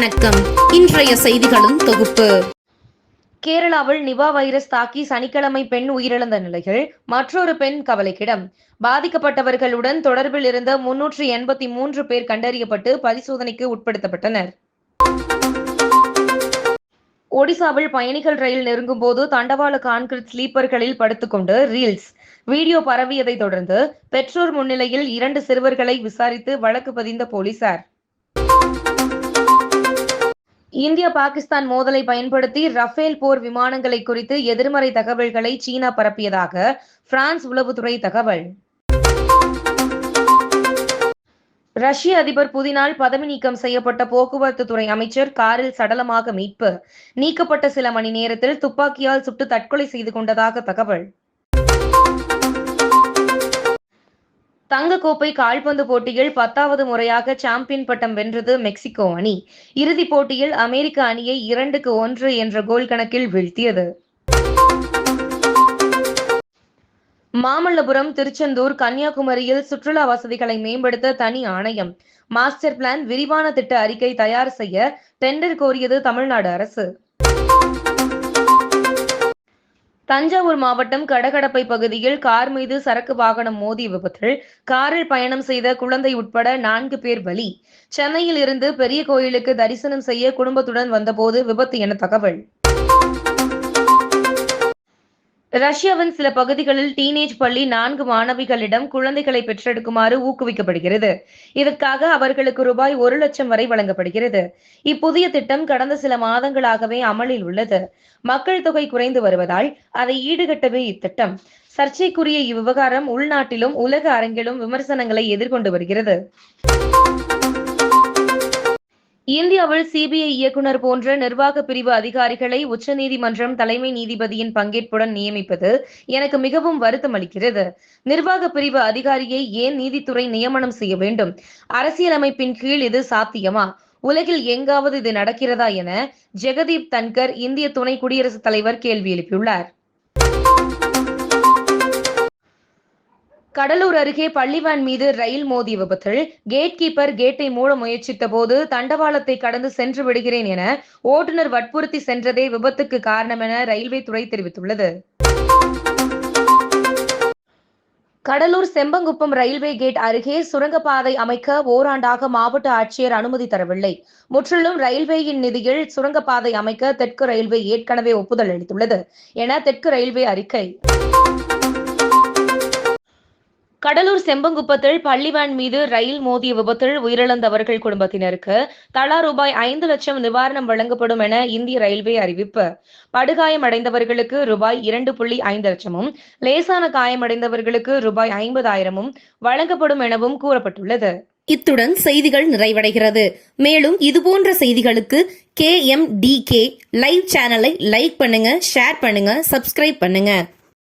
வணக்கம். இன்றைய செய்திகளும் தொகுப்பு. கேரளாவில் நிபா வைரஸ் தாக்கி சனிக்கிழமை பெண் உயிரிழந்த நிலையில் மற்றொரு பெண் கவலைக்கிடம். பாதிக்கப்பட்டவர்களுடன் தொடர்பில் இருந்த முன்னூற்று எண்பத்தி மூன்று பேர் கண்டறியப்பட்டு பரிசோதனைக்கு உட்படுத்தப்பட்டனர். ஒடிசாவில் பயணிகள் ரயில் நெருங்கும் போது தண்டவாள கான்கிரீட் ஸ்லீப்பர்களில் படுத்துக்கொண்டு ரீல்ஸ். வீடியோ பரவியதை தொடர்ந்து பெற்றோர் முன்னிலையில் இரண்டு சிறுவர்களை விசாரித்து வழக்கு பதிந்த போலீசார். இந்தியா பாகிஸ்தான் மோதலை பயன்படுத்தி ரஃபேல் போர் விமானங்களை குறித்து எதிர்மறை தகவல்களை சீனா பரப்பியதாக பிரான்ஸ் உளவுத்துறை தகவல். ரஷ்ய அதிபர் புதினால் பதவி நீக்கம் செய்யப்பட்ட போக்குவரத்து துறை அமைச்சர் காரில் சடலமாக மீட்பு. நீக்கப்பட்ட சில மணி நேரத்தில் துப்பாக்கியால் சுட்டு தற்கொலை செய்து கொண்டதாக தகவல். தங்க கோப்பை கால்பந்து போட்டியில் பத்தாவது முறையாக சாம்பியன் பட்டம் வென்றது மெக்சிகோ அணி. இறுதிப் போட்டியில் அமெரிக்க அணியை இரண்டுக்கு ஒன்று என்ற கோல் கணக்கில் வீழ்த்தியது. மாமல்லபுரம் திருச்செந்தூர் கன்னியாகுமரியில் சுற்றுலா வசதிகளை மேம்படுத்த தனி ஆணையம். மாஸ்டர் பிளான் விரிவான திட்ட அறிக்கை தயார் செய்ய டெண்டர் கோரியது தமிழ்நாடு அரசு. தஞ்சாவூர் மாவட்டம் கடகடப்பை பகுதியில் கார் மீது சரக்கு வாகனம் மோதிய விபத்தில் காரில் பயணம் செய்த குழந்தை உட்பட நான்கு பேர் பலி. சென்னையில் இருந்து பெரிய கோயிலுக்கு தரிசனம் செய்ய குடும்பத்துடன் வந்தபோது விபத்து என தகவல். ரஷ்யாவின் சில பகுதிகளில் டீனேஜ் பள்ளி நான்கு மாணவிகளிடம் குழந்தைகளை பெற்றெடுக்குமாறு ஊக்குவிக்கப்படுகிறது. இதற்காக அவர்களுக்கு ரூபாய் ஒரு லட்சம் வரை வழங்கப்படுகிறது. இப்புதிய திட்டம் கடந்த சில மாதங்களாகவே அமலில் உள்ளது. மக்கள் தொகை குறைந்து வருவதால் அதை ஈடுகட்டவே இத்திட்டம். சர்ச்சைக்குரிய இவ்விவகாரம் உள்நாட்டிலும் உலக அரங்கிலும் விமர்சனங்களை எதிர்கொண்டு வருகிறது. இந்தியாவில் சிபிஐ இயக்குனர் போன்ற நிர்வாக பிரிவு அதிகாரிகளை உச்சநீதிமன்றம் தலைமை நீதிபதியின் பங்கேற்புடன் நியமிப்பது எனக்கு மிகவும் வருத்தம் அளிக்கிறது. நிர்வாக பிரிவு அதிகாரியை ஏன் நீதித்துறை நியமனம் செய்ய வேண்டும்? அரசியலமைப்பின் கீழ் இது சாத்தியமா? உலகில் எங்காவது இது நடக்கிறதா என ஜெகதீப் தன்கர் இந்திய துணை குடியரசுத் தலைவர் கேள்வி எழுப்பியுள்ளார். கடலூர் அருகே பள்ளிவான் மீது ரயில் மோதி விபத்தில் கேட் கீப்பர் கேட்டை மூட முயற்சித்த போது தண்டவாளத்தை கடந்து சென்று விடுகிறேன் என ஓட்டுநர் வற்புறுத்தி சென்றதே விபத்துக்கு காரணம் என ரயில்வே துறை தெரிவித்துள்ளது. கடலூர் செம்பங்குப்பம் ரயில்வே கேட் அருகே சுரங்கப்பாதை அமைக்க ஓராண்டாக மாவட்ட ஆட்சியர் அனுமதி தரவில்லை. முற்றிலும் ரயில்வேயின் நிதியில் சுரங்கப்பாதை அமைக்க தெற்கு ரயில்வே ஏற்கனவே ஒப்புதல் அளித்துள்ளது என தெற்கு ரயில்வே அறிக்கை. கடலூர் செம்பங்குப்பத்தில் பள்ளிவான் மீது ரயில் மோதிய விபத்தில் உயிரிழந்தவர்கள் குடும்பத்தினருக்கு தலா ரூபாய் ஐந்து லட்சம் நிவாரணம் வழங்கப்படும் என இந்திய ரயில்வே அறிவிப்பு. படுகாயமடைந்தவர்களுக்கு ரூபாய் இரண்டு புள்ளி ஐந்து லட்சமும் லேசான காயமடைந்தவர்களுக்கு ரூபாய் ஐம்பதாயிரமும் வழங்கப்படும் எனவும் கூறப்பட்டுள்ளது. இத்துடன் செய்திகள் நிறைவடைகிறது. மேலும் இதுபோன்ற செய்திகளுக்கு K M D K live சேனலை லைக் பண்ணுங்க ஷேர் பண்ணுங்க சப்ஸ்கிரைப் பண்ணுங்க.